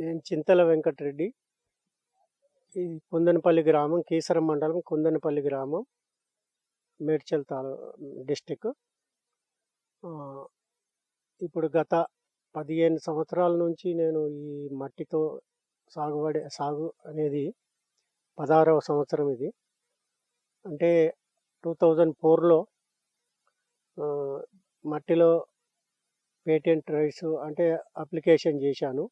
నేను చింతల వెంకటరెడ్డి. ఈ కుందనపల్లి గ్రామం కీసరం మండలం కుందనపల్లి గ్రామం మేడ్చల్ తాలూ డిస్టిక్. ఇప్పుడు గత పదిహేను సంవత్సరాల నుంచి నేను ఈ మట్టితో సాగుబడి సాగు అనేది పదహారవ సంవత్సరం ఇది. అంటే టూ థౌజండ్ ఫోర్లో మట్టిలో పేటెంట్ రైట్స్ అంటే అప్లికేషన్ చేశాను.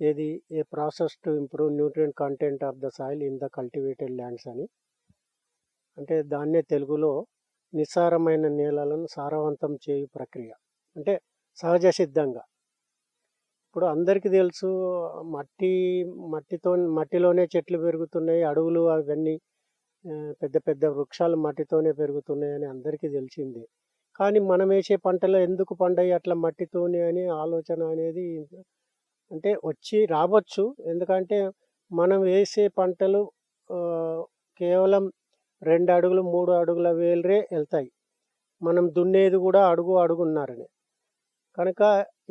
ఏది a process to improve nutrient content of the soil in the cultivated lands అని. అంటే దాన్నే తెలుగులో నిస్సారమైన నేలలను సారవంతం చేయు ప్రక్రియ. అంటే సహజ సిద్ధంగా. ఇప్పుడు అందరికీ తెలుసు మట్టి మట్టితో మట్టిలోనే చెట్లు పెరుగుతున్నాయి అడవులు అవన్నీ పెద్ద పెద్ద వృక్షాలు మట్టితోనే పెరుగుతున్నాయి అని అందరికీ తెలిసిందే. కానీ మనం వేసే పంటలో ఎందుకు పండాయి అట్లా మట్టితోనే అని ఆలోచన అనేది అంటే వచ్చి రావచ్చు. ఎందుకంటే మనం వేసే పంటలు కేవలం రెండు అడుగులు మూడు అడుగుల వేలరే వెళ్తాయి. మనం దున్నేది కూడా అడుగు అడుగున్నారని. కనుక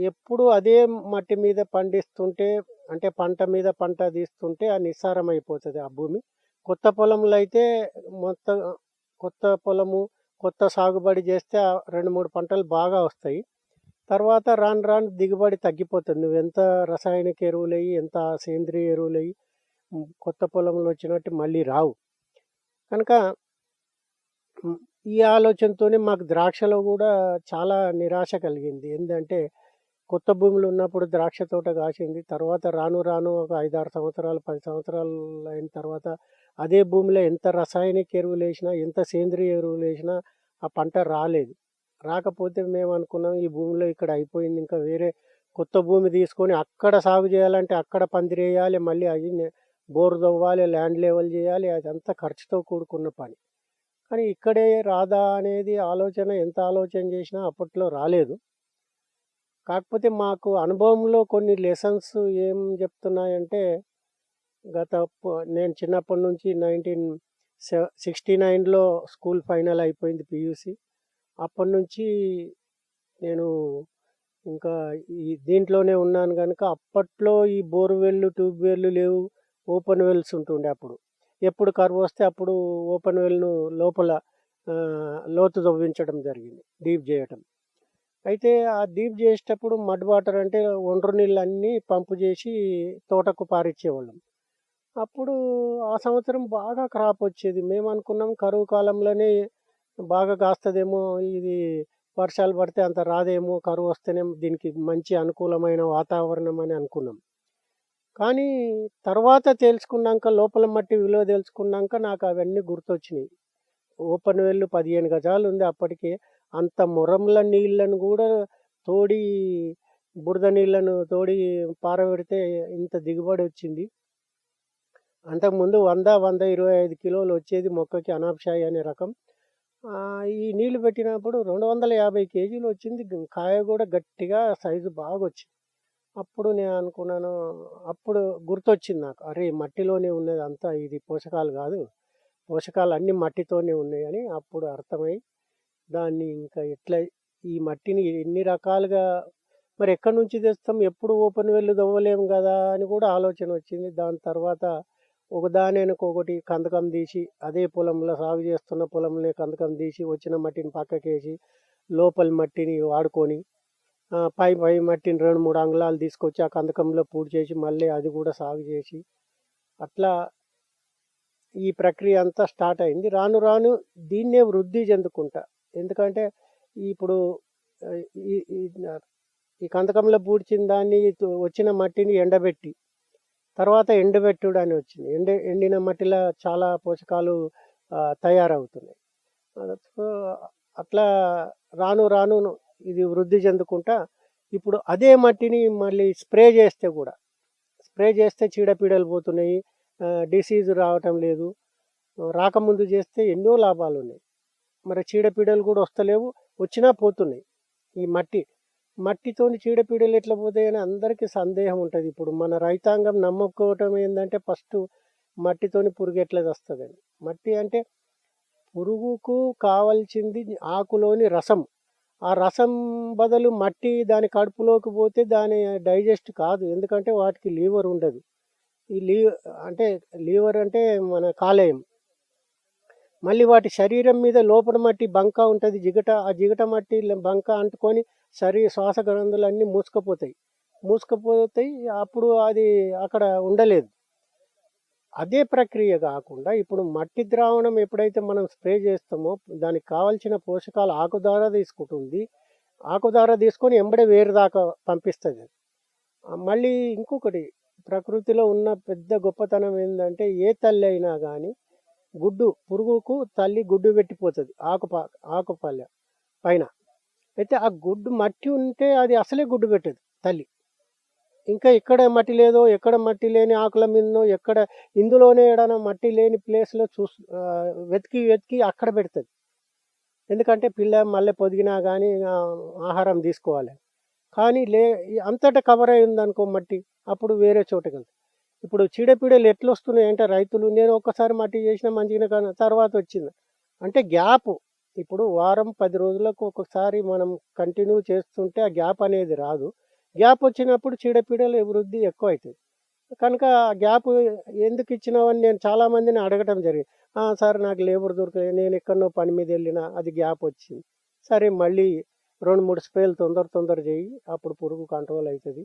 ఎప్పుడు అదే మట్టి మీద పండిస్తుంటే అంటే పంట మీద పంట తీస్తుంటే ఆ నిస్సారం అయిపోతుంది ఆ భూమి. కొత్త పొలంలో అయితే మొత్తం కొత్త పొలము కొత్త సాగుబడి చేస్తే ఆ రెండు మూడు పంటలు బాగా వస్తాయి. తర్వాత రాను రాను దిగుబడి తగ్గిపోతుంది. నువ్వు ఎంత రసాయనిక ఎరువులు అయ్యి ఎంత సేంద్రియ ఎరువులు అయ్యి కొత్త పొలంలో వచ్చినట్టు మళ్ళీ రావు. కనుక ఈ ఆలోచనతోనే మాకు ద్రాక్షలో కూడా చాలా నిరాశ కలిగింది. ఏంటంటే కొత్త భూములు ఉన్నప్పుడు ద్రాక్ష తోట కాసింది. తర్వాత రాను రాను ఒక ఐదారు సంవత్సరాలు పది సంవత్సరాలు అయిన తర్వాత అదే భూమిలో ఎంత రసాయనిక ఎరువులు వేసినా ఎంత సేంద్రియ ఎరువులు వేసినా ఆ పంట రాలేదు. రాకపోతే మేము అనుకున్నాం ఈ భూమిలో ఇక్కడ అయిపోయింది ఇంకా వేరే కొత్త భూమి తీసుకొని అక్కడ సాగు చేయాలంటే అక్కడ పందిరేయాలి మళ్ళీ అది బోరు తవ్వాలి ల్యాండ్ లెవెల్ చేయాలి అదంతా ఖర్చుతో కూడుకున్న పని. కానీ ఇక్కడే రాదా అనేది ఆలోచన ఎంత ఆలోచన చేసినా అప్పట్లో రాలేదు. కాకపోతే మాకు అనుభవంలో కొన్ని లెసన్స్ ఏం చెప్తున్నాయంటే గత నేను చిన్నప్పటి నుంచి నైన్టీన్ సిక్స్టీ నైన్లో స్కూల్ ఫైనల్ అయిపోయింది పియూసి. అప్పటి నుంచి నేను ఇంకా ఈ దీంట్లోనే ఉన్నాను కనుక అప్పట్లో ఈ బోర్వెల్లు ట్యూబ్వెల్లు లేవు. ఓపెన్ వెల్స్ ఉంటుండే అప్పుడు. ఎప్పుడు కరువు వస్తే అప్పుడు ఓపెన్ వెల్ను లోపల లోతు తవ్వించడం జరిగింది డీప్ చేయటం. అయితే ఆ డీప్ చేసేటప్పుడు మడ్ వాటర్ అంటే ఒండ్రు నీళ్ళు అన్నీ పంపు చేసి తోటకు పారిచ్చేవాళ్ళం. అప్పుడు ఆ సంవత్సరం బాగా క్రాప్ వచ్చేది. మేము అనుకున్నాం కరువు కాలంలోనే బాగా కాస్తుందేమో ఇది వర్షాలు పడితే అంత రాదేమో కరువు వస్తేనే దీనికి మంచి అనుకూలమైన వాతావరణం అని అనుకున్నాం. కానీ తర్వాత తెలుసుకున్నాక లోపల మట్టి విలువ తెలుసుకున్నాక నాకు అవన్నీ గుర్తొచ్చినాయి. ఓపెన్ వెళ్ళు పదిహేను గజాలు ఉంది అప్పటికే. అంత మురంల నీళ్ళను కూడా తోడి బురద నీళ్ళను తోడి పారబెడితే ఇంత దిగుబడి వచ్చింది. అంతకుముందు వంద వంద ఇరవై ఐదు కిలోలు వచ్చేది మొక్కకి అనాప్షాయి అనే రకం. ఈ నీళ్ళు పెట్టినప్పుడు రెండు వందల యాభై కేజీలు వచ్చింది. కాయ కూడా గట్టిగా సైజు బాగా వచ్చింది అప్పుడు నేను అనుకున్నాను అప్పుడు గుర్తొచ్చింది నాకు. అరే మట్టిలోనే ఉన్నది అంతా ఇది పోషకాలు కాదు. పోషకాలు అన్నీ మట్టితోనే ఉన్నాయని అప్పుడు అర్థమై దాన్ని ఇంకా ఎట్లా ఈ మట్టిని ఎన్ని రకాలుగా మరి ఎక్కడి నుంచి తెస్తాం? ఎప్పుడు ఓపెన్ వెల్లు దవ్వలేము కదా అని కూడా ఆలోచన వచ్చింది. దాని తర్వాత ఒకదానికొకటి కందకం తీసి అదే పొలంలో సాగు చేస్తున్న పొలంలో కందకం తీసి వచ్చిన మట్టిని పక్కకేసి లోపలి మట్టిని వాడుకొని పై పై మట్టిని రెండు మూడు అంగుళాలు తీసుకొచ్చి ఆ కందకంలో పూడి చేసి మళ్ళీ అది కూడా సాగు చేసి అట్లా ఈ ప్రక్రియ అంతా స్టార్ట్ అయింది. రాను రాను దీన్నే వృద్ధి చెందుకుంటా. ఎందుకంటే ఇప్పుడు ఈ కందకంలో పూడ్చిన దాన్ని వచ్చిన మట్టిని ఎండబెట్టి తర్వాత ఎండబెట్టుడు అని వచ్చింది. ఎండ ఎండిన మట్టిలో చాలా పోషకాలు తయారవుతున్నాయి. అట్లా రాను రాను ఇది వృద్ధి చెందుకుంటా ఇప్పుడు అదే మట్టిని మళ్ళీ స్ప్రే చేస్తే కూడా స్ప్రే చేస్తే చీడపీడలు పోతున్నాయి డిసీజ్ రావటం లేదు. రాకముందు చేస్తే ఎన్నో లాభాలు ఉన్నాయి మరి చీడపీడలు కూడా వస్తలేవు వచ్చినా పోతున్నాయి ఈ మట్టి. మట్టితోని చీడపీడలు ఎట్లా పోతాయని అందరికీ సందేహం ఉంటుంది. ఇప్పుడు మన రైతాంగం నమ్ముకోవటం ఏంటంటే ఫస్ట్ మట్టితోని పురుగు ఎట్లా వస్తుందని మట్టి అంటే పురుగుకు కావాల్సింది ఆకులోని రసం. ఆ రసం బదులు మట్టి దాని కడుపులోకి పోతే దాని డైజెస్ట్ కాదు. ఎందుకంటే వాటికి లీవర్ ఉండదు. ఈ లీ అంటే లీవర్ అంటే మన కాలేయం. మళ్ళీ వాటి శరీరం మీద లోపల మట్టి బంక ఉంటుంది. జిగట ఆ జిగట మట్టి బంక అంటుకొని శరీ శ్వాస గ్రంథులన్నీ మూసుకుపోతాయి. మూసుకుపోతాయి అప్పుడు అది అక్కడ ఉండలేదు. అదే ప్రక్రియ కాకుండా ఇప్పుడు మట్టి ద్రావణం ఎప్పుడైతే మనం స్ప్రే చేస్తామో దానికి కావాల్సిన పోషకాలు ఆకు ద్వారా తీసుకుంటుంది. ఆకు ద్వారా తీసుకొని ఎంబడే వేరు దాకా పంపిస్తుంది. అది. మళ్ళీ ఇంకొకటి ప్రకృతిలో ఉన్న పెద్ద గొప్పతనం ఏంటంటే ఏ తల్లి అయినా కానీ గుడ్డు పురుగుకు తల్లి గుడ్డు పెట్టిపోతుంది ఆకుప ఆకుపల్లె పైన. అయితే ఆ గుడ్డు మట్టి ఉంటే అది అసలే గుడ్డు పెట్టదు తల్లి. ఇంకా ఎక్కడ మట్టి లేదో ఎక్కడ మట్టి లేని ఆకుల మీదనో ఎక్కడ ఇందులోనే ఏడైనా మట్టి లేని ప్లేస్లో చూస్ వెతికి వెతికి అక్కడ పెడుతుంది. ఎందుకంటే పిల్ల మళ్ళీ పొదిగినా కానీ ఆహారం తీసుకోవాలి. కానీ లే అంతటా కవర్ అయి ఉందనుకో మట్టి అప్పుడు వేరే చోటకి వెళ్తుంది ఇప్పుడు చీడపీడలు ఎట్లా వస్తున్నాయి అంటే రైతులు నేను ఒక్కసారి మట్టి చేసిన మంచిగా తర్వాత వచ్చింది. అంటే గ్యాప్ ఇప్పుడు వారం పది రోజులకు ఒకసారి మనం కంటిన్యూ చేస్తుంటే ఆ గ్యాప్ అనేది రాదు. గ్యాప్ వచ్చినప్పుడు చీడపీడల వృద్ధి ఎక్కువ అవుతుంది కనుక ఆ గ్యాప్ ఎందుకు ఇచ్చినావని నేను చాలామందిని అడగటం జరిగింది. సార్ నాకు లేబర్ దొరకలేదు. నేను ఎక్కడనో పని మీద వెళ్ళినా అది గ్యాప్ వచ్చింది. సరే మళ్ళీ రెండు మూడు స్ప్రేలు తొందర తొందర చేయి. అప్పుడు పురుగు కంట్రోల్ అవుతుంది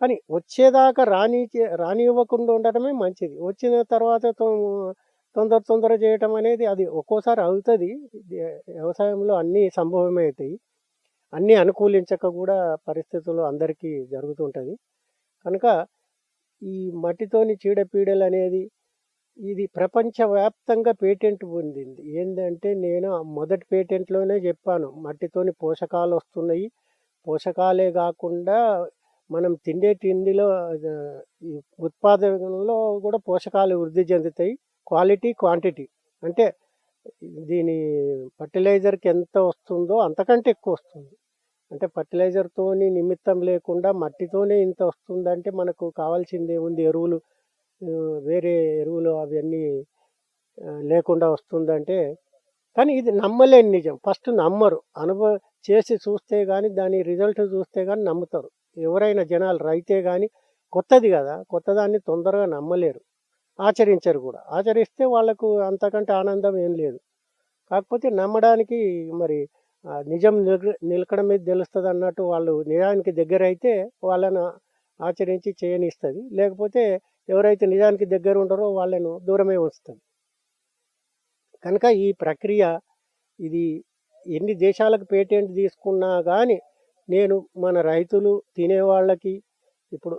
కానీ వచ్చేదాకా రాని రానివ్వకుండా ఉండటమే మంచిది. వచ్చిన తర్వాత తొందర తొందర చేయటం అనేది అది ఒక్కోసారి అవుతుంది. వ్యవసాయంలో అన్నీ సంభవమే అవుతాయి అన్నీ అనుకూలించక కూడా పరిస్థితులు అందరికీ జరుగుతుంటుంది. కనుక ఈ మట్టితోని చీడపీడలు అనేది ఇది ప్రపంచవ్యాప్తంగా పేటెంట్ పొందింది. ఏంటంటే నేను మొదటి పేటెంట్లోనే చెప్పాను. మట్టితోని పోషకాలు వస్తున్నాయి. పోషకాలే కాకుండా మనం తిండే తిండిలో ఈ ఉత్పాదనలో కూడా పోషకాలు వృద్ధి చెందుతాయి. Quality quantity. అంటే దీని ఫర్టిలైజర్కి ఎంత వస్తుందో అంతకంటే ఎక్కువ వస్తుంది. అంటే ఫర్టిలైజర్తోని నిమిత్తం లేకుండా మట్టితోనే ఇంత వస్తుందంటే మనకు కావాల్సింది ఏముంది? ఎరువులు. వేరే ఎరువులు అవన్నీ లేకుండా వస్తుందంటే కానీ ఇది నమ్మలేని నిజం. ఫస్ట్ నమ్మరు. అనుభవ చేసి చూస్తే కానీ దాని రిజల్ట్ చూస్తే కానీ నమ్ముతారు. ఎవరైనా జనాలు రైతే కానీ కొత్తది కదా? కొత్తదాన్ని తొందరగా నమ్మలేరు. ఆచరించరు కూడా. ఆచరిస్తే వాళ్ళకు అంతకంటే ఆనందం ఏం లేదు. కాకపోతే నమ్మడానికి మరి నిజం నిలక- నిలకడ మీద తెలుస్తుంది అన్నట్టు వాళ్ళు నిజానికి దగ్గర అయితే వాళ్ళను ఆచరించి చేయనిస్తుంది. లేకపోతే ఎవరైతే నిజానికి దగ్గర ఉంటారో వాళ్ళను దూరమే ఉంచుతుంది. కనుక ఈ ప్రక్రియ ఇది ఎన్ని దేశాలకు పేటెంట్ తీసుకున్నా కానీ నేను మన రైతులు తినేవాళ్ళకి ఇప్పుడు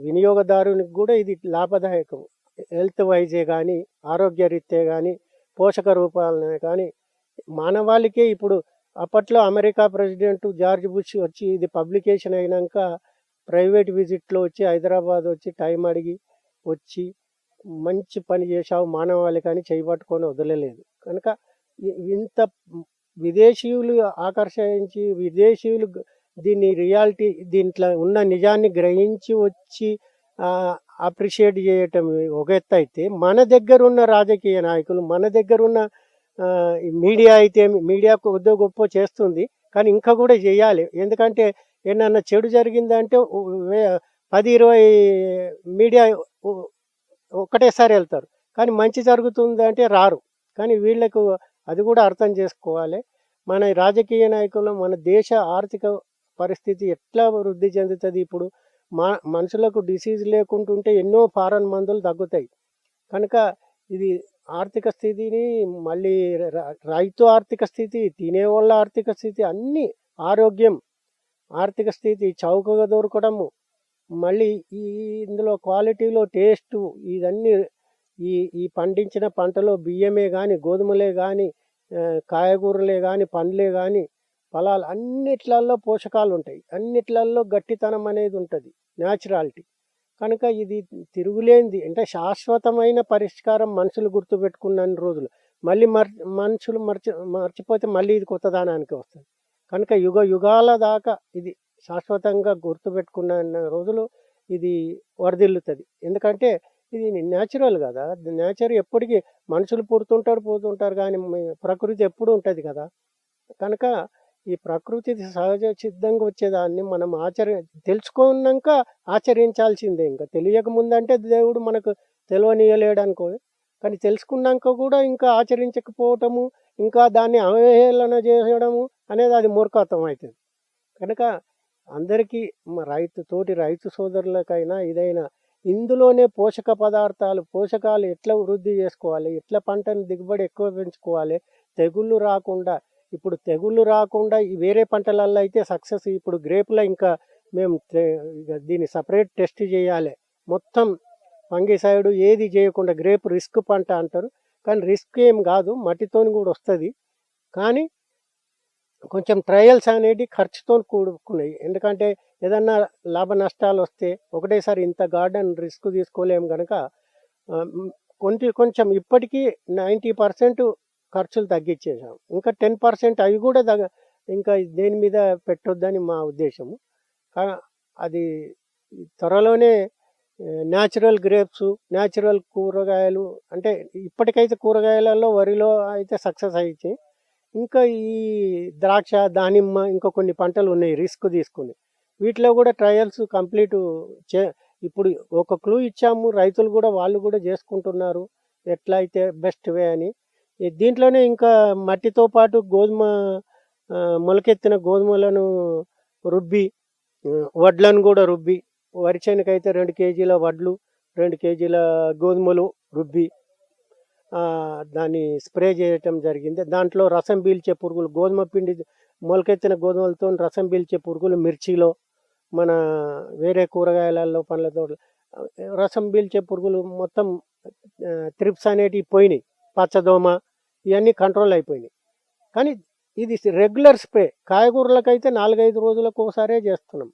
వినియోగదారునికి కూడా ఇది లాభదాయకం హెల్త్ వైజే కానీ ఆరోగ్యరీత్యా కానీ పోషక రూపాలనే కానీ మానవాళికే ఇప్పుడు అప్పట్లో అమెరికా ప్రెసిడెంట్ జార్జ్ బుష్ వచ్చి ఇది పబ్లికేషన్ అయినాక ప్రైవేట్ విజిట్లో వచ్చి హైదరాబాద్ వచ్చి టైం అడిగి వచ్చి మంచి పని చేశావు మానవాళి కానీ చేపట్టుకొని వదలలేదు. కనుక ఇంత విదేశీయులు ఆకర్షించి విదేశీయులు దీన్ని రియాలిటీ దీంట్లో ఉన్న నిజాన్ని గ్రహించి వచ్చి అప్రిషియేట్ చేయటం ఒక ఎత్తు అయితే మన దగ్గర ఉన్న రాజకీయ నాయకులు మన దగ్గర ఉన్న మీడియా అయితే మీడియా కొద్దో గొప్ప చేస్తుంది కానీ ఇంకా కూడా చేయాలి. ఎందుకంటే ఏమన్నా చెడు జరిగిందంటే పది ఇరవై మీడియా ఒకటేసారి వెళ్తారు. కానీ మంచి జరుగుతుంది అంటే రారు. కానీ వీళ్ళకు అది కూడా అర్థం చేసుకోవాలి. మన రాజకీయ నాయకులు మన దేశ ఆర్థిక పరిస్థితి ఎట్లా వృద్ధి చెందుతుంది ఇప్పుడు? మనుషులకు డిసీజ్ లేకుంటుంటే ఎన్నో ఫారెన్ మందులు తగ్గుతాయి. కనుక ఇది ఆర్థిక స్థితిని మళ్ళీ రైతు ఆర్థిక స్థితి తినేవాళ్ళ ఆర్థిక స్థితి అన్నీ ఆరోగ్యం. ఆర్థిక స్థితి చౌకగా దొరకడము. మళ్ళీ ఈ ఇందులో క్వాలిటీలో టేస్ట్ ఇదన్నీ ఈ ఈ పండించిన పంటలో బియ్యమే కానీ గోధుమలే కానీ కాయగూరలే కానీ పండ్లే కానీ ఫలాలు అన్నిట్లల్లో పోషకాలు ఉంటాయి అన్నిట్లల్లో గట్టితనం అనేది ఉంటుంది. న్యాచురాలిటీ కనుక ఇది తిరుగులేనిది అంటే శాశ్వతమైన పరిష్కారం మనుషులు గుర్తుపెట్టుకున్న రోజులు. మళ్ళీ మర్ మనుషులు మర్చి మర్చిపోతే మళ్ళీ ఇది కొత్తదానానికి వస్తుంది. కనుక యుగ యుగాల దాకా ఇది శాశ్వతంగా గుర్తుపెట్టుకున్న రోజులు ఇది వరదిల్లుతుంది. ఎందుకంటే ఇది న్యాచురల్ కదా. నేచర్ ఎప్పటికీ మనుషులు పుడుతుంటారు పోతుంటారు కానీ ప్రకృతి ఎప్పుడు ఉంటుంది కదా. కనుక ఈ ప్రకృతి సహజ సిద్ధంగా వచ్చేదాన్ని మనం ఆచరి తెలుసుకున్నాక ఆచరించాల్సిందే ఇంకా. తెలియక ముందంటే దేవుడు మనకు తెలియనీయలేడు అనుకో కానీ తెలుసుకున్నాక కూడా ఇంకా ఆచరించకపోవటము ఇంకా దాన్ని అవహేళన చేయడము అనేది అది మూర్ఖత్వం అవుతుంది కనుక అందరికీ రైతు తోటి రైతు సోదరులకైనా ఇదైనా ఇందులోనే పోషక పదార్థాలు పోషకాలు ఎట్లా వృద్ధి చేసుకోవాలి ఎట్లా పంటను దిగుబడి ఎక్కువ పెంచుకోవాలి తెగుళ్ళు రాకుండా ఇప్పుడు తెగుళ్ళు రాకుండా ఈ వేరే పంటలలో అయితే సక్సెస్ ఇప్పుడు గ్రేపులో ఇంకా మేము దీన్ని సపరేట్ టెస్ట్ చేయాలి. మొత్తం ఫంగిసైడ్ ఏది చేయకుండా గ్రేప్ రిస్క్ పంట అంటారు. కానీ రిస్క్ ఏం కాదు మట్టితోని కూడా వస్తుంది. కానీ కొంచెం ట్రయల్స్ అనేవి ఖర్చుతో కూడుకున్నాయి. ఎందుకంటే ఏదన్నా లాభ నష్టాలు వస్తే ఒకటేసారి ఇంత గార్డెన్ రిస్క్ తీసుకోలేము కనుక కొంచెం కొంచెం ఇప్పటికీ నైంటీ పర్సెంట్ ఖర్చులు తగ్గించేసాం ఇంకా టెన్ పర్సెంట్ అవి కూడా తగ్గ ఇంకా దేని మీద పెట్టొద్దని మా ఉద్దేశము. కా- అది త్వరలోనే న్యాచురల్ గ్రేప్స్ న్యాచురల్ కూరగాయలు అంటే ఇప్పటికైతే కూరగాయలలో వరిలో అయితే సక్సెస్ అయితే ఇంకా ఈ ద్రాక్ష దానిమ్మ ఇంకా కొన్ని పంటలు ఉన్నాయి రిస్క్ తీసుకుని. వీటిలో కూడా ట్రయల్స్ కంప్లీట్ చే ఇప్పుడు ఒక క్లూ ఇచ్చాము రైతులు కూడా వాళ్ళు కూడా చేసుకుంటున్నారు. ఎట్లా అయితే బెస్ట్ వే అని. దీంట్లోనే ఇంకా మట్టితో పాటు గోధుమ మొలకెత్తిన గోధుమలను రుబ్బి వడ్లను కూడా రుబ్బి వరి చేనుకైతే రెండు కేజీల వడ్లు రెండు కేజీల గోధుమలు రుబ్బి దాన్ని స్ప్రే చేయటం జరిగింది. దాంట్లో రసం పీల్చే పురుగులు గోధుమ పిండి మొలకెత్తిన గోధుమలతో రసం పీల్చే పురుగులు మిర్చిలో మన వేరే కూరగాయలలో పండ్ల తోటలు రసం పీల్చే పురుగులు మొత్తం త్రిప్స్ అనేటివి పోయినాయి. పచ్చదోమ ఇవన్నీ కంట్రోల్ అయిపోయినాయి. కానీ ఇది రెగ్యులర్ స్ప్రే కాయగూరలకైతే నాలుగైదు రోజులకు ఒకసారే చేస్తున్నాం.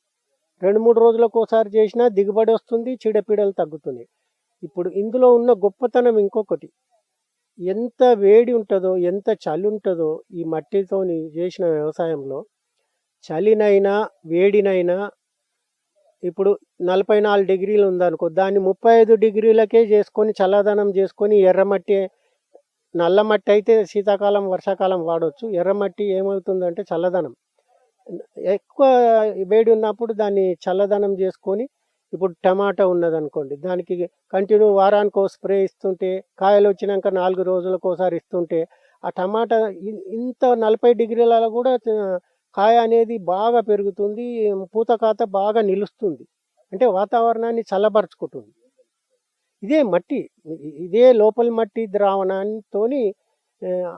రెండు మూడు రోజులకు ఒకసారి చేసినా దిగుబడి వస్తుంది చీడపీడలు తగ్గుతున్నాయి. ఇప్పుడు ఇందులో ఉన్న గొప్పతనం ఇంకొకటి. ఎంత వేడి ఉంటుందో ఎంత చలి ఉంటుందో ఈ మట్టితోని చేసిన వ్యవసాయంలో చలినైనా వేడినైనా ఇప్పుడు నలభై నాలుగు డిగ్రీలు ఉందనుకో దాన్ని ముప్పై ఐదు డిగ్రీలకే చేసుకొని చల్లదనం చేసుకొని ఎర్రమట్టి నల్ల మట్టి అయితే శీతాకాలం వర్షాకాలం వాడవచ్చు ఎర్రమట్టి ఏమవుతుందంటే చల్లదనం. ఎక్కువ వేడి ఉన్నప్పుడు దాన్ని చల్లదనం చేసుకొని ఇప్పుడు టమాటా ఉన్నదనుకోండి దానికి కంటిన్యూ వారానికి స్ప్రే ఇస్తుంటే కాయలు వచ్చినాక నాలుగు రోజులకు ఒకసారి ఇస్తుంటే ఆ టమాటా ఇంత నలభై డిగ్రీలలో కూడా కాయ అనేది బాగా పెరుగుతుంది పూత కాత బాగా నిలుస్తుంది. అంటే వాతావరణాన్ని చల్లబరుచుకుంటుంది. ఇదే మట్టి ఇదే లోపలి మట్టి ద్రావణంతో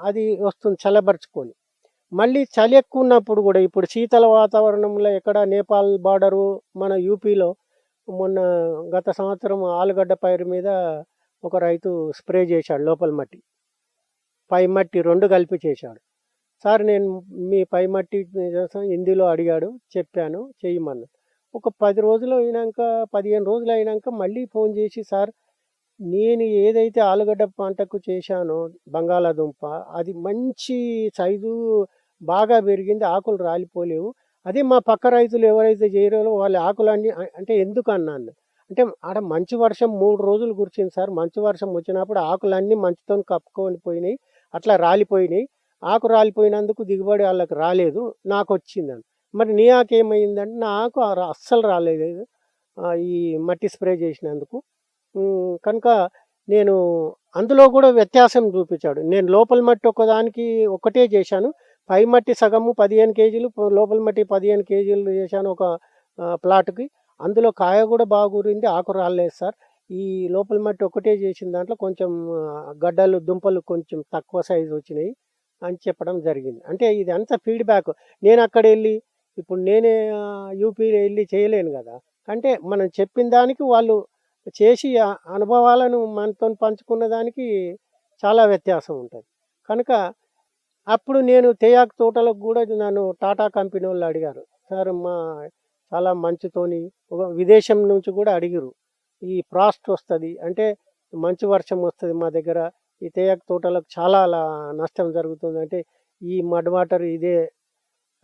అది వస్తుంది చల్లబరుచుకొని. మళ్ళీ చలి ఎక్కువ ఉన్నప్పుడు కూడా ఇప్పుడు శీతల వాతావరణంలో ఎక్కడ నేపాల్ బార్డరు మన యూపీలో మొన్న గత సంవత్సరం ఆలుగడ్డ పైరు మీద ఒక రైతు స్ప్రే చేశాడు లోపల మట్టి. పై మట్టి రెండు కలిపి చేశాడు. సార్ నేను మీ పై మట్టి కోసం హిందీలో అడిగాడు చెప్పాను చేయమన్నాడు ఒక పది రోజులు అయినాక పదిహేను రోజులు అయినాక మళ్ళీ ఫోన్ చేసి సార్ నేను ఏదైతే ఆలుగడ్డ పంటకు చేశానో బంగాళాదుంప అది మంచి సైజు బాగా పెరిగింది ఆకులు రాలిపోలేవు. అదే మా పక్క రైతులు ఎవరైతే చేయరో వాళ్ళ ఆకులన్నీ అన్ని అంటే ఎందుకు అన్నాను? అంటే ఆడ మంచు వర్షం మూడు రోజులు కురిచింది సార్. మంచు వర్షం వచ్చినప్పుడు ఆకులన్నీ మంచుతో కప్పుకొని పోయినాయి అట్లా రాలిపోయినాయి. ఆకు రాలిపోయినందుకు దిగుబడి వాళ్ళకి రాలేదు నాకు వచ్చిందని మరి నీ ఆకు ఏమైందంటే నా ఆకు అస్సలు రాలేదు. ఈ మట్టి స్ప్రే చేసినందుకు. కనుక నేను అందులో కూడా వ్యత్యాసం చూపించాడు. నేను లోపల మట్టి ఒకదానికి ఒకటే చేశాను. పై మట్టి సగము పదిహేను కేజీలు లోపల మట్టి పదిహేను కేజీలు చేశాను ఒక ప్లాట్కి. అందులో కాయ కూడా బాగా ఆకు రాలేదు సార్. ఈ లోపల మట్టి ఒకటే చేసిన దాంట్లో కొంచెం గడ్డలు దుంపలు కొంచెం తక్కువ సైజు వచ్చినాయి అని చెప్పడం జరిగింది. అంటే ఇది అంత ఫీడ్బ్యాక్. నేను అక్కడ వెళ్ళి ఇప్పుడు నేనే యూపీ వెళ్ళి చేయలేను కదా. అంటే మనం చెప్పిన దానికి వాళ్ళు చేసి ఆ అనుభవాలను మనతో పంచుకున్న దానికి చాలా వ్యత్యాసం ఉంటుంది. కనుక అప్పుడు నేను తేయాకు తోటలకు కూడా నన్ను టాటా కంపెనీ వాళ్ళు అడిగారు. సార్ మా చాలా మంచుతోని ఒక విదేశం నుంచి కూడా అడిగారు ఈ ఫ్రాస్ట్ వస్తుంది అంటే మంచు వర్షం వస్తుంది మా దగ్గర. ఈ తేయాకు తోటలకు చాలా అలా నష్టం జరుగుతుంది. అంటే ఈ మడ్ వాటర్ ఇదే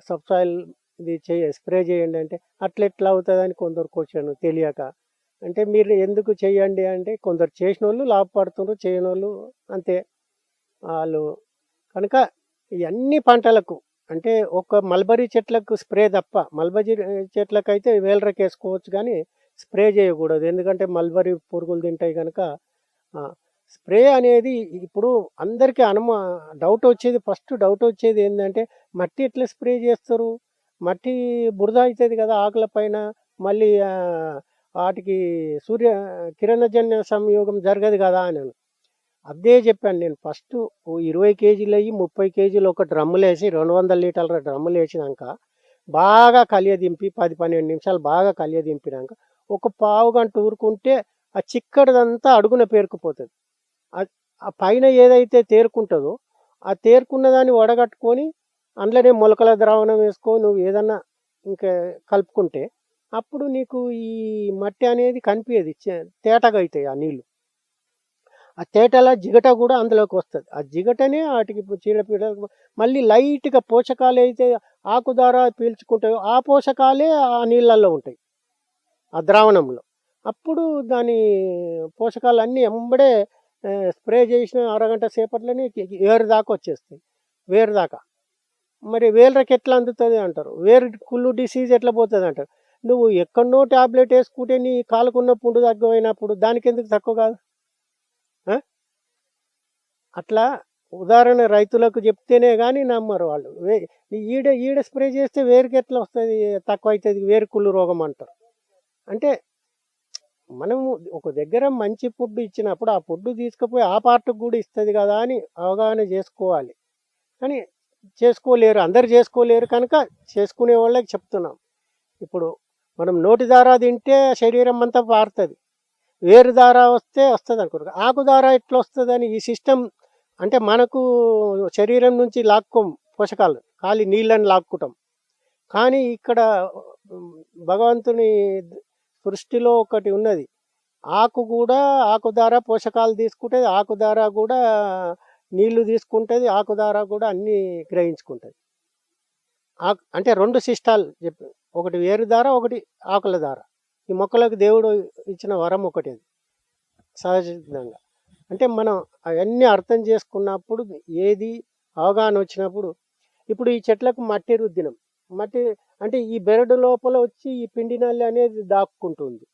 సబ్సాయిల్ ఇది చేయ స్ప్రే చేయండి అంటే అట్లా ఎట్లా అవుతుందని కొందరు క్వశ్చన్ తెలియక అంటే మీరు ఎందుకు చేయండి అంటే కొందరు చేసిన వాళ్ళు లాభపడుతున్నారు చేయని వాళ్ళు అంతే. వాళ్ళు కనుక ఇవన్నీ పంటలకు అంటే ఒక మల్బరీ చెట్లకు స్ప్రే తప్ప మల్బరీ చెట్లకు అయితే వేలరకు వేసుకోవచ్చు కానీ స్ప్రే చేయకూడదు. ఎందుకంటే మల్బరీ పురుగులు తింటాయి కనుక స్ప్రే అనేది ఇప్పుడు అందరికీ అనుమా డౌట్ వచ్చేది ఫస్ట్ డౌట్ వచ్చేది ఏంటంటే మట్టి ఎట్లా స్ప్రే చేస్తారు? మట్టి బురద అవుతుంది కదా ఆకుల పైన మళ్ళీ వాటికి సూర్య కిరణజన్య సంయోగం జరగదు కదా అని అదే చెప్పాను నేను. ఫస్ట్ ఇరవై కేజీలు అయ్యి ముప్పై కేజీలు ఒక డ్రమ్ములు వేసి రెండు వందల లీటర్ల డ్రమ్ములు వేసినాక బాగా కలియదింపి పది పన్నెండు నిమిషాలు బాగా కలియదింపినాక ఒక పావు గంట ఊరుకుంటే ఆ చిక్కడిదంతా అడుగున పేరుకుపోతుంది. ఆ- పైన ఏదైతే తేరుకుంటుందో ఆ తేరుకున్న దాన్ని వడగట్టుకొని అందులోనే మొలకల ద్రావణం వేసుకో నువ్వు ఏదన్నా ఇంకా కలుపుకుంటే అప్పుడు నీకు ఈ మట్టి అనేది కనిపించేది చే- తేటగా అవుతాయి ఆ నీళ్ళు ఆ తేటల జిగట కూడా అందులోకి వస్తుంది. ఆ జిగటనే వాటికి చీడపీడ మళ్ళీ లైట్గా పోషకాలు అయితే ఆకు ద్వారా పీల్చుకుంటాయో ఆ పోషకాలే ఆ నీళ్ళల్లో ఉంటాయి. ఆ ద్రావణంలో. అప్పుడు దాని పోషకాలు అన్నీ ఎంబడే స్ప్రే చేసిన అరగంట సేపట్లోనే వేరు దాకా వచ్చేస్తాయి. వేరు దాకా. మరి వేలకి ఎట్లా అందుతుంది అంటారు. వేరు కుళ్ళు డిసీజ్ ఎట్లా పోతుంది అంటారు. నువ్వు ఎక్కడనో టాబ్లెట్ వేసుకుంటే నీ కాలుకున్న పుండు తగ్గమైనప్పుడు దానికి ఎందుకు తక్కువ కాదు? అట్లా ఉదాహరణ రైతులకు చెప్తేనే కానీ నమ్మరు వాళ్ళు. వే- ఈడ ఈడ స్ప్రే చేస్తే వేరుకి ఎట్లా వస్తుంది? తక్కువ అవుతుంది వేరు కుళ్ళు రోగం అంటారు. అంటే మనము ఒక దగ్గర మంచి ఫుడ్ ఇచ్చినప్పుడు ఆ ఫుడ్ తీసుకుపోయి ఆ పార్ట్కి కూడా ఇస్తుంది కదా అని అవగాహన చేసుకోవాలి. కానీ చేసుకోలేరు అందరు చేసుకోలేరు కనుక చేసుకునే వాళ్ళకి చెప్తున్నాం. ఇప్పుడు మనం నోటి దారా తింటే శరీరం అంతా పారుతుంది. వేరు దారా వస్తే వస్తుంది అనుకోరు ఆకు దారా ఎట్లా వస్తుందని ఈ సిస్టమ్ అంటే మనకు శరీరం నుంచి లాక్కోం పోషకాలు ఖాళీ నీళ్ళని లాక్కుంటాం. కానీ ఇక్కడ భగవంతుని సృష్టిలో ఒకటి ఉన్నది. ఆకు కూడా ఆకు ద్వారా పోషకాలు తీసుకుంటుంది ఆకు ద్వారా కూడా నీళ్ళు తీసుకుంటుంది ఆకు ద్వారా కూడా అన్నీ గ్రహించుకుంటుంది. అంటే రెండు శిష్టాలు చెప్పి ఒకటి వేరు దార ఒకటి ఆకుల దార. ఈ మొక్కలకు దేవుడు ఇచ్చిన వరం ఒకటి అది సహజంగా అంటే మనం అవన్నీ అర్థం చేసుకున్నప్పుడు ఏది అవగాహన వచ్చినప్పుడు ఇప్పుడు ఈ చెట్లకు మట్టి రుద్దినం. మట్టి అంటే ఈ బెరడు లోపల వచ్చి ఈ పిండి నల్లి అనేది దాక్కుంటుంది.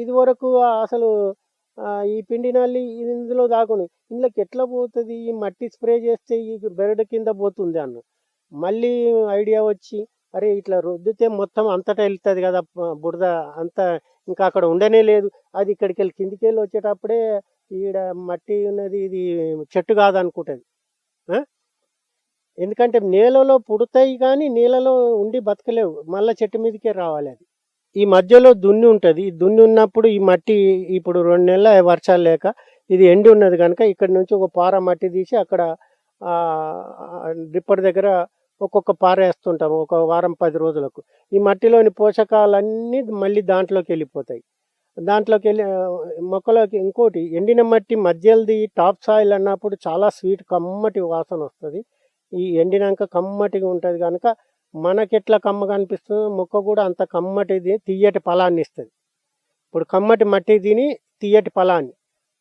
ఇది వరకు అసలు ఈ పిండి నల్లి ఇందులో దాకుని ఇందులోకి ఎట్లా పోతుంది? ఈ మట్టి స్ప్రే చేస్తే ఈ బెరడు కింద పోతుంది అన్న. మళ్ళీ ఐడియా వచ్చి అరే ఇట్లా రుద్దితే మొత్తం అంతటా వెళ్తుంది కదా బురద అంతా ఇంకా అక్కడ ఉండనే లేదు. అది ఇక్కడికి వెళ్ళి కిందికి వెళ్ళి వచ్చేటప్పుడే ఈడ మట్టి ఉన్నది ఇది చెట్టు కాదనుకుంటుంది. ఎందుకంటే నేలలో పుడతాయి కానీ నీళ్ళలో ఉండి బతకలేవు. మళ్ళీ చెట్టు మీదకే రావాలి అది. ఈ మధ్యలో దున్ని ఉంటుంది. ఈ దున్ని ఉన్నప్పుడు ఈ మట్టి ఇప్పుడు రెండు నెలల వర్షాలు లేక ఇది ఎండి ఉన్నది కనుక ఇక్కడ నుంచి ఒక పార మట్టి తీసి అక్కడ డ్రిప్పర్ దగ్గర ఒక్కొక్క పారేస్తుంటాము ఒక వారం పది రోజులకు. ఈ మట్టిలోని పోషకాలన్నీ మళ్ళీ దాంట్లోకి వెళ్ళిపోతాయి. దాంట్లోకి వెళ్ళి మొక్కలోకి ఇంకోటి ఎండిన మట్టి మధ్యలది టాప్ సాయిల్ అన్నప్పుడు చాలా స్వీట్ కమ్మటి వాసన వస్తుంది. ఈ ఎండినాక కమ్మటిగా ఉంటుంది కనుక మనకి ఎట్లా కమ్మగా అనిపిస్తుందో మొక్క కూడా అంత కమ్మటిది తీయటి ఫలాన్ని ఇస్తుంది. ఇప్పుడు కమ్మటి మట్టి తిని తీయటి ఫలాన్ని.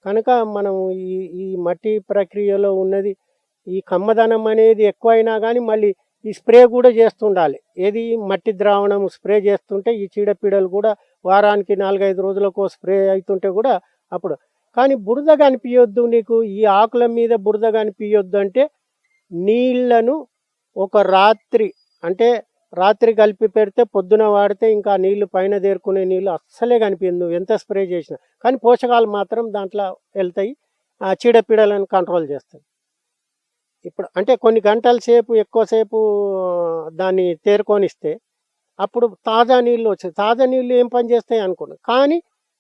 కనుక మనం ఈ ఈ మట్టి ప్రక్రియలో ఉన్నది ఈ కమ్మదనం అనేది ఎక్కువైనా కానీ మళ్ళీ ఈ స్ప్రే కూడా చేస్తుండాలి. ఏది మట్టి ద్రావణం స్ప్రే చేస్తుంటే ఈ చీడపీడలు కూడా వారానికి నాలుగైదు రోజులకు స్ప్రే అవుతుంటే కూడా అప్పుడు. కానీ బురద కనిపించొద్దు నీకు. ఈ ఆకుల మీద బురద కనిపించొద్దు అంటే నీళ్ళను ఒక రాత్రి అంటే రాత్రి కలిపి పెడితే పొద్దున వాడితే ఇంకా నీళ్ళు పైన దేరుకునే నీళ్ళు అస్సలే కనిపించదు. నువ్వు ఎంత స్ప్రే చేసినా. కానీ పోషకాలు మాత్రం దాంట్లో వెళ్తాయి. ఆ చీడపీడలను కంట్రోల్ చేస్తాయి. ఇప్పుడు అంటే కొన్ని గంటల సేపు ఎక్కువసేపు దాన్ని తేరుకొనిస్తే అప్పుడు తాజా నీళ్ళు వచ్చాయి తాజా నీళ్ళు ఏం పని చేస్తాయి అనుకున్నాం కానీ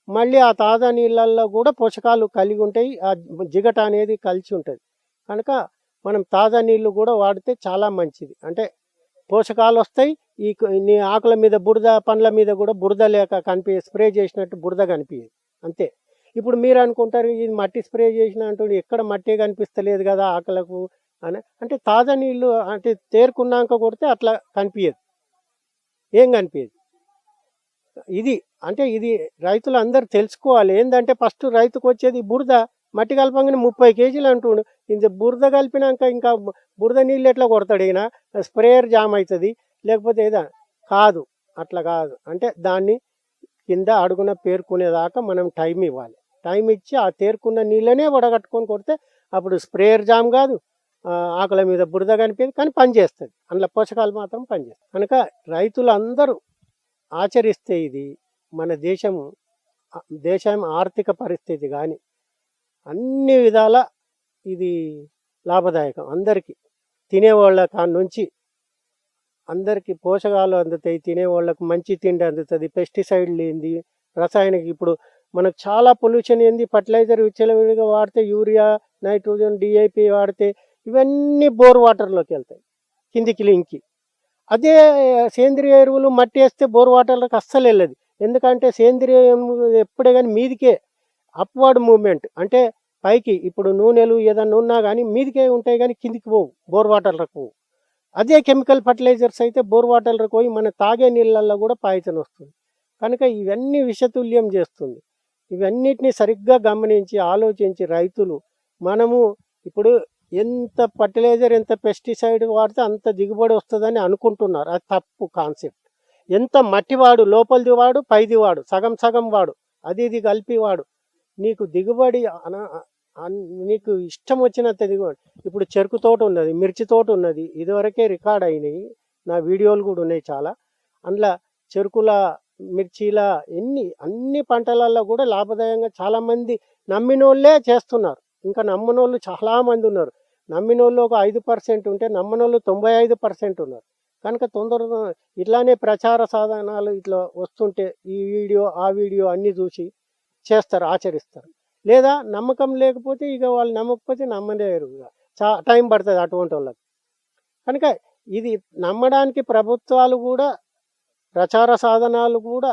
మళ్ళీ ఆ తాజా నీళ్ళల్లో కూడా పోషకాలు కలిగి ఉంటాయి. ఆ జిగట అనేది కలిసి ఉంటుంది. కనుక మనం తాజా నీళ్ళు కూడా వాడితే చాలా మంచిది. అంటే పోషకాలు వస్తాయి. ఈ నీ ఆకుల మీద బురద పండ్ల మీద కూడా బురద లేక కనిపి స్ప్రే చేసినట్టు బురద కనిపించదు అంతే. ఇప్పుడు మీరు అనుకుంటారు ఇది మట్టి స్ప్రే చేసిన అంటూ ఎక్కడ మట్టి కనిపిస్తలేదు కదా ఆకులకు. అని అంటే తాజా నీళ్ళు అంటే తేరుకున్నాక కొడితే అట్లా కనిపించదు ఏం కనిపించదు ఇది అంటే ఇది రైతులు అందరూ తెలుసుకోవాలి. ఏంటంటే ఫస్ట్ రైతుకు వచ్చేది బురద. మట్టి కలపంగానే ముప్పై కేజీలు అంటుండు. ఇంత బురద కలిపినాక ఇంకా బురద నీళ్ళు ఎట్లా కొడతాడు ఈయన? స్ప్రేయర్ జామ్ అవుతుంది లేకపోతే ఏదా? కాదు. అట్లా కాదు. అంటే దాన్ని కింద అడుగున పేర్కొనేదాకా మనం టైం ఇవ్వాలి. టైం ఇచ్చి ఆ తేరుకున్న నీళ్ళనే వడగట్టుకొని కొడితే అప్పుడు స్ప్రేయర్ జామ్ కాదు. ఆకుల మీద బురద కనిపించదు కానీ పనిచేస్తుంది. అందులో పోషకాలు మాత్రం పనిచేస్తుంది కనుక రైతులందరూ ఆచరిస్తే ఇది మన దేశం దేశం ఆర్థిక పరిస్థితి కానీ అన్ని విధాల ఇది లాభదాయకం. అందరికీ తినేవాళ్ళ కాడ నుంచి అందరికీ పోషకాలు అందుతాయి తినేవాళ్ళకు మంచి తిండి అందుతుంది పెస్టిసైడ్ లేనిది రసాయనిక ఇప్పుడు మనకు చాలా పొల్యూషన్ ఏంది ఫర్టిలైజర్ విచ్చలవిడిగా వాడితే యూరియా నైట్రోజన్ డిఐపి వాడితే ఇవన్నీ బోర్ వాటర్లోకి వెళ్తాయి. కిందికి లింకి అదే సేంద్రియ ఎరువులు మట్టి వేస్తే బోర్ వాటర్లకు అస్సలు వెళ్ళదు. ఎందుకంటే సేంద్రియ ఎప్పుడే కానీ మీదికే అప్వర్డ్ మూమెంట్ అంటే పైకి ఇప్పుడు నూనెలు ఏదన్నా ఉన్నా కానీ మీదికే ఉంటాయి కానీ కిందికి పోవు. బోర్ వాటర్లకు పోవు. అదే కెమికల్ ఫర్టిలైజర్స్ అయితే బోర్ వాటర్లకు పోయి మన తాగే నీళ్ళల్లో కూడా పాయిజన్ వస్తుంది. కనుక ఇవన్నీ విషతుల్యం చేస్తుంది. ఇవన్నిటిని సరిగ్గా గమనించి ఆలోచించి రైతులు మనము ఇప్పుడు ఎంత ఫర్టిలైజర్ ఎంత పెస్టిసైడ్ వాడితే అంత దిగుబడి వస్తుందని అనుకుంటున్నారు. అది తప్పు కాన్సెప్ట్ ఎంత మట్టి వాడు లోపలిది వాడు పైది వాడు సగం సగం వాడు అది ఇది కలిపి వాడు. నీకు దిగుబడి అన- అన్- నీకు ఇష్టం వచ్చినంత దిగుబడి. ఇప్పుడు చెరుకు తోట ఉన్నది మిర్చి తోట ఉన్నది ఇదివరకే రికార్డ్ అయినాయి. నా వీడియోలు కూడా ఉన్నాయి చాలా. అందులో చెరుకుల మిర్చిల ఎన్ని అన్ని పంటలలో కూడా లాభదాయంగా చాలామంది నమ్మినోళ్ళే చేస్తున్నారు. ఇంకా నమ్మనోళ్ళు చాలామంది ఉన్నారు. నమ్మినోళ్ళు ఒక ఐదు పర్సెంట్ ఉంటే నమ్మనోళ్ళు తొంభై ఐదు పర్సెంట్ ఉన్నారు. కనుక తొందరగా ఇట్లానే ప్రచార సాధనాలు ఇట్లా వస్తుంటే ఈ వీడియో ఆ వీడియో అన్నీ చూసి చేస్తారు ఆచరిస్తారు. లేదా నమ్మకం లేకపోతే ఇక వాళ్ళు నమ్మకపోతే నమ్మలేరు ఇక. చా టైం పడుతుంది అటువంటి వాళ్ళకి. కనుక ఇది నమ్మడానికి ప్రభుత్వాలు కూడా ప్రచార సాధనాలు కూడా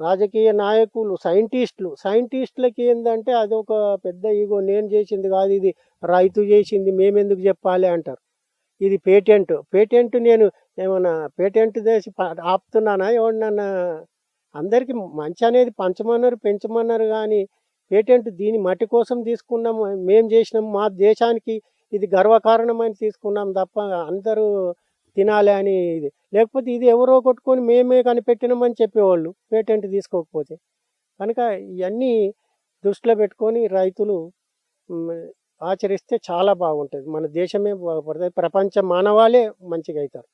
రాజకీయ నాయకులు సైంటిస్టులు. సైంటిస్టులకి ఏంటంటే అది ఒక పెద్ద ఈగో. నేను చేసింది కాదు ఇది రైతు చేసింది మేమెందుకు చెప్పాలి అంటారు. ఇది పేటెంట్. పేటెంట్ నేను ఏమన్నా పేటెంట్ చేసి ఆపుతున్నానా? ఎవరినన్నా? అందరికీ మంచి అనేది పంచమన్నారు పెంచమన్నారు కానీ పేటెంట్ దీని మట్టి కోసం తీసుకున్నాం. మేం చేసినాం మా దేశానికి ఇది గర్వకారణమని తీసుకున్నాం తప్ప అందరూ తినాలి అని ఇది. లేకపోతే ఇది ఎవరో కొట్టుకొని మేమే కనిపెట్టినామని చెప్పేవాళ్ళు పేటెంట్ తీసుకోకపోతే. కనుక ఇవన్నీ దృష్టిలో పెట్టుకొని రైతులు ఆచరిస్తే చాలా బాగుంటుంది. మన దేశమే బాగుపడుతుంది ప్రపంచ మానవాళే మంచిగా అవుతారు